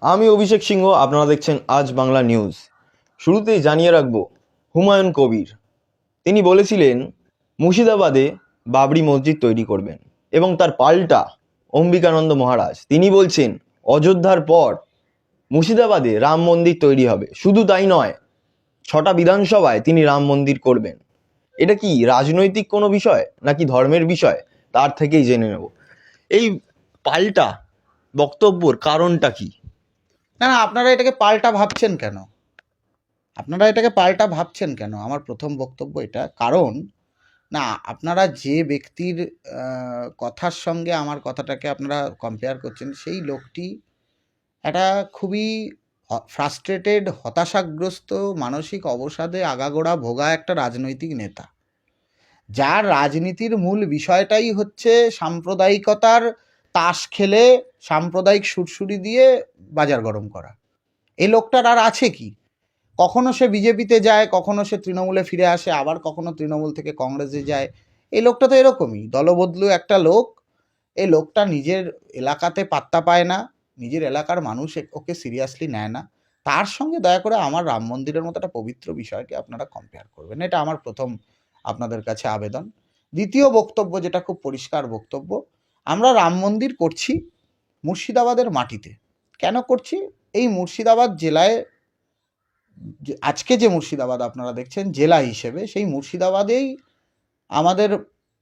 আমি অভিষেক সিংহ, আপনারা দেখছেন আজ বাংলা নিউজ। শুরুতেই জানিয়ে রাখব, হুমায়ুন কবির। তিনি বলেছিলেন, মুর্শিদাবাদে বাবরি মসজিদ তৈরি করবেন এবং তার পাল্টা অম্বিকানন্দ মহারাজ। তিনি বলছেন, অযোধ্যার পর মুর্শিদাবাদে রাম মন্দির তৈরি হবে। শুধু তাই নয়, ছটা বিধানসভায় তিনি রাম মন্দির করবেন। এটা কি রাজনৈতিক কোনো বিষয় নাকি ধর্মের বিষয়? তার থেকেই জেনে নেব। এই পাল্টা বক্তব্যর কারণটা কি? না না, আপনারা এটাকে পাল্টা ভাবছেন কেন? আপনারা এটাকে পাল্টা ভাবছেন কেন? আমার প্রথম বক্তব্য এটা। কারণ, না, আপনারা যে ব্যক্তির কথার সঙ্গে আমার কথাটাকে আপনারা কম্পেয়ার করছেন, সেই লোকটি একটা খুবই ফ্রাস্ট্রেটেড হতাশাগ্রস্ত, মানসিক অবসাদে আগাগোড়া ভোগা একটা রাজনৈতিক নেতা। যার রাজনীতির মূল বিষয়টাই হচ্ছে সাম্প্রদায়িকতার তাস খেলে সাম্প্রদায়িক সুরসুরি দিয়ে বাজার গরম করা। এই লোকটার আর আছে কি? কখনো সে বিজেপিতে যায়, কখনো সে তৃণমূলে ফিরে আসে, আবার কখনো তৃণমূল থেকে কংগ্রেসে যায়। এই লোকটা তো এরকমই, দলবদলু একটা লোক। এই লোকটা নিজের এলাকাতে পাত্তা পায় না, নিজের এলাকার মানুষ ওকে সিরিয়াসলি নেয় না। তার সঙ্গে দয়া করে আমার রাম মন্দিরের মতো একটা পবিত্র বিষয়কে আপনারা কম্পেয়ার করবেন। এটা আমার প্রথম আপনাদের কাছে আবেদন। দ্বিতীয় বক্তব্য, যেটা খুব পরিষ্কার বক্তব্য, আমরা রাম মন্দির করছি মুর্শিদাবাদের মাটিতে। কেন করছি? এই মুর্শিদাবাদ জেলায় আজকে যে মুর্শিদাবাদ আপনারা দেখছেন, জেলা হিসেবে, সেই মুর্শিদাবাদেই আমাদের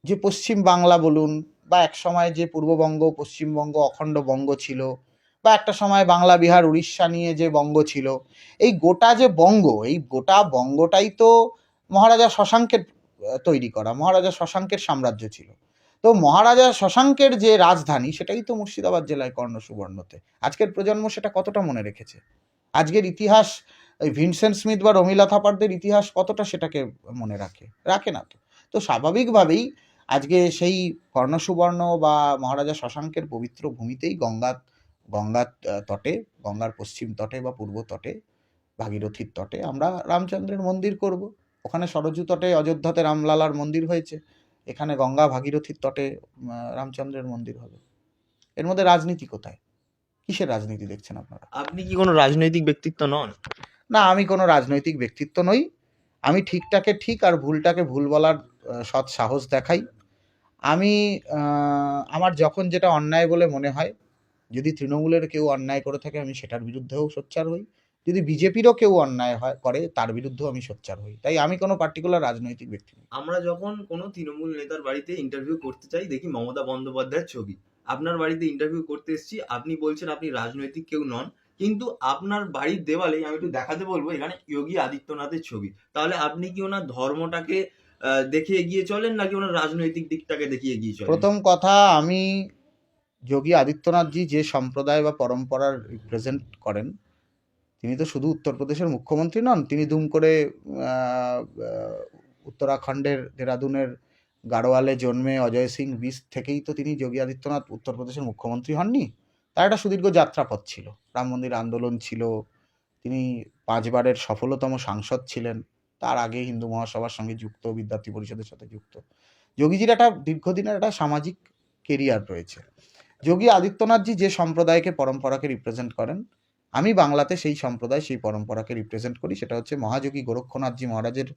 যে পশ্চিম বাংলা বলুন, বা এক সময় যে পূর্ববঙ্গ, পশ্চিমবঙ্গ অখণ্ড বঙ্গ ছিল, বা একটা সময় বাংলা, বিহার, উড়িষ্যা নিয়ে যে বঙ্গ ছিল, এই গোটা যে বঙ্গ, এই গোটা বঙ্গটাই তো মহারাজা শশাঙ্কের তৈরি করা, মহারাজা শশাঙ্কের সাম্রাজ্য ছিল। তো মহারাজা শশাঙ্কের যে রাজধানী, সেটাই তো মুর্শিদাবাদ জেলায় কর্ণ সুবর্ণতে আজকের প্রজন্ম সেটা কতটা মনে রেখেছে? আজকের ইতিহাস ওই ভিনসেন্ট স্মিথ বা রমিলা থাপারদের ইতিহাস কতটা সেটাকে মনে রাখে? রাখে না তো। তো স্বাভাবিকভাবেই আজকে সেই কর্ণসুবর্ণ বা মহারাজা শশাঙ্কের পবিত্র ভূমিতেই গঙ্গা গঙ্গার তটে, গঙ্গার পশ্চিম তটে বা পূর্ব তটে, ভাগীরথীর তটে আমরা রামচন্দ্রের মন্দির করব। ওখানে সরজু তটে অযোধ্যাতে রামলালার মন্দির হয়েছে। এখানে গঙ্গা ভাগীরথীর তটে রামচন্দ্রের মন্দির হবে। এর মধ্যে রাজনীতি কোথায়? কিসের রাজনীতি দেখছেন আপনারা? আপনি কি কোনো রাজনৈতিক ব্যক্তিত্ব নন? না আমি কোনো রাজনৈতিক ব্যক্তিত্ব নই। আমি ঠিকটাকে ঠিক আর ভুলটাকে ভুল বলার সৎ সাহস দেখাই। আমি আমার যখন যেটা অন্যায় বলে মনে হয় যদি তৃণমূলের কেউ অন্যায় করে থাকে আমি সেটার বিরুদ্ধেও সোচ্চার হই। যদি বিজেপিরও কেউ অন্যায় হয় করে তার বিরুদ্ধেও আমি সোচ্চার হই। তাই আমি কোনো পার্টিকুলার রাজনৈতিক ব্যক্তি নই। আমরা যখন কোনো তৃণমূল নেতার বাড়িতে ইন্টারভিউ করতে চাই দেখি মমতা বন্দ্যোপাধ্যায়ের ছবি। আপনার বাড়িতে ইন্টারভিউ করতে এসেছি আপনি বলছেন আপনি রাজনৈতিক কেউ নন কিন্তু আপনার বাড়ির দেওয়ালে আমি একটু দেখাতে বলব এখানে যোগী আদিত্যনাথের ছবি। তাহলে আপনি কি ওনার ধর্মটাকে দেখে এগিয়ে চলেন নাকি ওনার রাজনৈতিক দিকটাকে দেখে এগিয়ে চলেন? প্রথম কথা আমি যোগী আদিত্যনাথজি যে সম্প্রদায় বা পরম্পরার রিপ্রেজেন্ট করেন তিনি তো শুধু উত্তরপ্রদেশের মুখ্যমন্ত্রী নন, তিনি দুম করে উত্তরাখণ্ডের দেরাদুনের গাড়োয়ালে জন্মে অজয় সিং বিস থেকেই তো তিনি যোগী আদিত্যনাথ উত্তরপ্রদেশের মুখ্যমন্ত্রী হননি। তার একটা সুদীর্ঘ যাত্রাপথ ছিল। রাম মন্দির আন্দোলন ছিল। তিনি পাঁচবারের সফলতম সাংসদ ছিলেন। তার আগে হিন্দু মহাসভার সঙ্গে যুক্ত, বিদ্যার্থী পরিষদের সাথে যুক্ত। যোগীজির একটা দীর্ঘদিনের একটা সামাজিক কেরিয়ার রয়েছে। যোগী আদিত্যনাথজি যে সম্প্রদায়কে, পরম্পরাকে রিপ্রেজেন্ট করেন আমি বাংলাতে সেই সম্প্রদায়, সেই পরম্পরাকে রিপ্রেজেন্ট করি, সেটা হচ্ছে মহাযোগী গোরক্ষনাথজি মহারাজের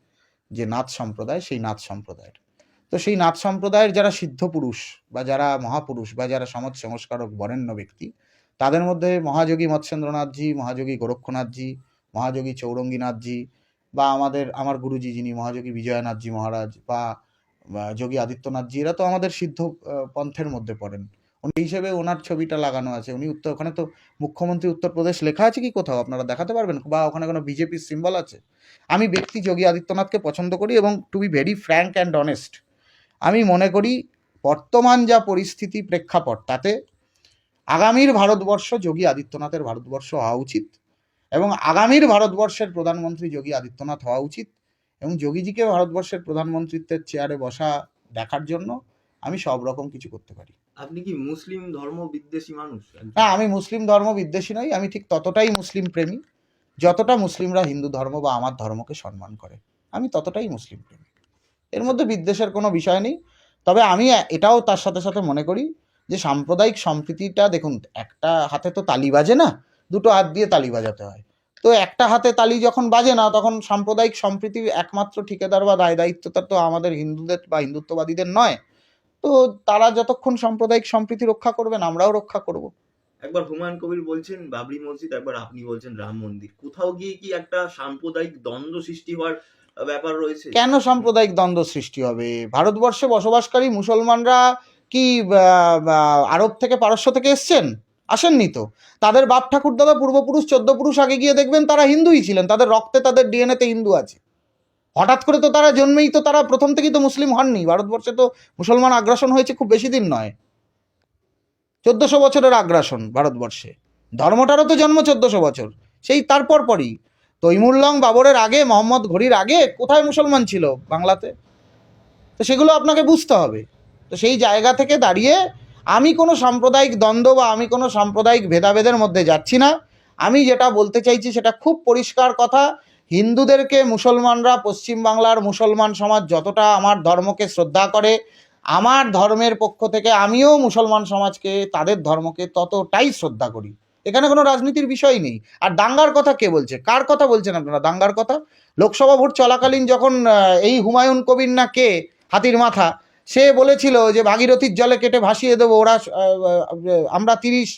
যে নাথ সম্প্রদায়, সেই নাথ সম্প্রদায়ের। তো সেই নাথ সম্প্রদায়ের যারা সিদ্ধ পুরুষ বা যারা মহাপুরুষ বা যারা সমাজ সংস্কারক, বরেণ্য ব্যক্তি, তাদের মধ্যে মহাযোগী মৎস্যেন্দ্রনাথজি, মহাযোগী গোরক্ষনাথজি, মহাযোগী চৌরঙ্গীনাথজি বা আমাদের, আমার গুরুজি যিনি মহাযোগী বিজয়নাথজি মহারাজ বা যোগী আদিত্যনাথজি, এরা তো আমাদের সিদ্ধ পন্থের মধ্যে পড়েন। উনি হিসেবে ওনার ছবিটা লাগানো আছে। উনি উত্তর, ওখানে তো মুখ্যমন্ত্রী উত্তরপ্রদেশ লেখা আছে কি কোথাও? আপনারা দেখাতে পারবেন? বা ওখানে কোনো বিজেপির সিম্বল আছে? আমি ব্যক্তি যোগী আদিত্যনাথকে পছন্দ করি এবং to be very frank and honest আমি মনে করি বর্তমান যা পরিস্থিতি প্রেক্ষাপট, তাতে আগামীর ভারতবর্ষ যোগী আদিত্যনাথের ভারতবর্ষ হওয়া উচিত এবং আগামীর ভারতবর্ষের প্রধানমন্ত্রী যোগী আদিত্যনাথ হওয়া উচিত এবং যোগীজিকে ভারতবর্ষের প্রধানমন্ত্রীত্বের চেয়ারে বসা দেখার জন্য আমি সব রকম কিছু করতে পারি। আপনি কি মুসলিম ধর্ম বিদ্বেষী মানুষ? না, আমি মুসলিম ধর্ম বিদ্বেষী নই, আমি ঠিক ততটাই মুসলিম প্রেমী, যতটা মুসলিমরা হিন্দু ধর্ম বা আমার ধর্মকে সম্মান করে। আমি ততটাই মুসলিম প্রেমী। এর মধ্যে বিদ্বেষের কোনো বিষয় নেই, তবে আমি এটাও তার সাথে সাথে মনে করি যে সাম্প্রদায়িক সম্প্রীতিটা দেখুন, একটা হাতে তো তালি বাজে না, দুটো হাত দিয়ে তালি বাজাতে হয়। তো একটা হাতে তালি যখন বাজে না, তখন সাম্প্রদায়িক সম্প্রীতির একমাত্র ঠিকাদার বা দায় দায়িত্বটা তো আমাদের হিন্দুদের বা হিন্দুত্ববাদীদের নয় তো তারা যতক্ষণ সাম্প্রদায়িক সম্প্রীতি রক্ষা করবেন আমরাও রক্ষা করব। একবার হুমায়ুন কবির বলছেন বাবরি মসজিদ একবার আপনি বলছেন রাম মন্দির। কোথাও গিয়ে কি একটা সাম্প্রদায়িক দ্বন্দ্ব সৃষ্টি হওয়ার ব্যাপার রয়েছে? কেন সাম্প্রদায়িক দ্বন্দ্ব সৃষ্টি হবে? ভারতবর্ষে বসবাসকারী মুসলমানরা কি আরব থেকে পারস্য থেকে এসছেন? আসেননি তো। তাদের বাপ ঠাকুর দাদা পূর্বপুরুষ চোদ্দ পুরুষ আগে গিয়ে দেখবেন তারা হিন্দুই ছিলেন। তাদের রক্তে তাদের ডিএনএতে হিন্দু আছে। হঠাৎ করে তো তারা জন্মেই তো তারা প্রথম থেকেই তো মুসলিম হননি। ভারতবর্ষে তো মুসলমান আগ্রাসন হয়েছে খুব বেশি দিন নয়। চোদ্দশো বছরের আগ্রাসন ভারতবর্ষে। ধর্মটারও তো জন্ম চোদ্দশো বছর। সেই তারপর পরই। তৈমুরলং বাবরের আগে, মোহাম্মদ ঘড়ির আগে কোথায় মুসলমান ছিল বাংলাতে? তো সেগুলো আপনাকে বুঝতে হবে। তো সেই জায়গা থেকে দাঁড়িয়ে আমি কোনো সাম্প্রদায়িক দ্বন্দ্ব বা আমি কোনো সাম্প্রদায়িক ভেদাভেদের মধ্যে যাচ্ছি না। আমি যেটা বলতে চাইছি সেটা খুব পরিষ্কার কথা। হিন্দুদেরকে মুসলমানরা পশ্চিমবাংলার মুসলমান সমাজ যতটা আমার ধর্মকে শ্রদ্ধা করে, আমার ধর্মের পক্ষ থেকে আমিও মুসলমান সমাজকে, তাদের ধর্মকে ততটাই শ্রদ্ধা করি। এখানে কোনো রাজনীতির বিষয় নেই। আর দাঙ্গার কথা কে বলছে? কার কথা বলছেন আপনারা? দাঙ্গার কথা? লোকসভা ভোট চলাকালীন যখন এই হুমায়ুন কবির না কে, হাতির মাথা, সে বলেছিল যে ভাগীরথীর জলে কেটে ভাসিয়ে দেবো, ওরা আমরা তিরিশ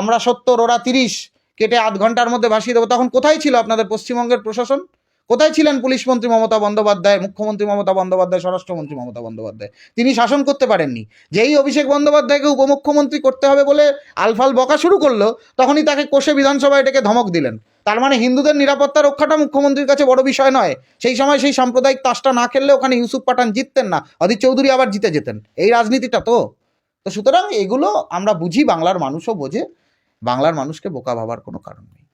আমরা সত্তর, ওরা তিরিশ কেটে আধ ঘণ্টার মধ্যে ভাসিয়ে দেবো। তখন কোথায় ছিল আপনাদের পশ্চিমবঙ্গের প্রশাসন? কোথায় ছিলেন পুলিশ মন্ত্রী মমতা বন্দ্যোপাধ্যায়, মুখ্যমন্ত্রী মমতা বন্দ্যোপাধ্যায়, স্বরাষ্ট্রমন্ত্রী মমতা বন্দ্যোপাধ্যায়? তিনি শাসন করতে পারেননি। যেই অভিষেক বন্দ্যোপাধ্যায়কে উপমুখ্যমন্ত্রী করতে হবে বলে আলফাল বকা শুরু করল, তখনই তাকে কোষে বিধানসভায় ডেকে ধমক দিলেন। তার মানে হিন্দুদের নিরাপত্তা রক্ষাটা মুখ্যমন্ত্রীর কাছে বড় বিষয় নয়। সেই সময় সেই সাম্প্রদায়িক তাসটা না খেললে ওখানে ইউসুফ পাঠান জিততেন না। অধীর চৌধুরী আবার জিতে যেতেন। এই রাজনীতিটা তো। তো সুতরাং এগুলো আমরা বুঝি, বাংলার মানুষও বোঝে। বাংলার মানুষকে বোকা ভাবার কোনো কারণ নেই।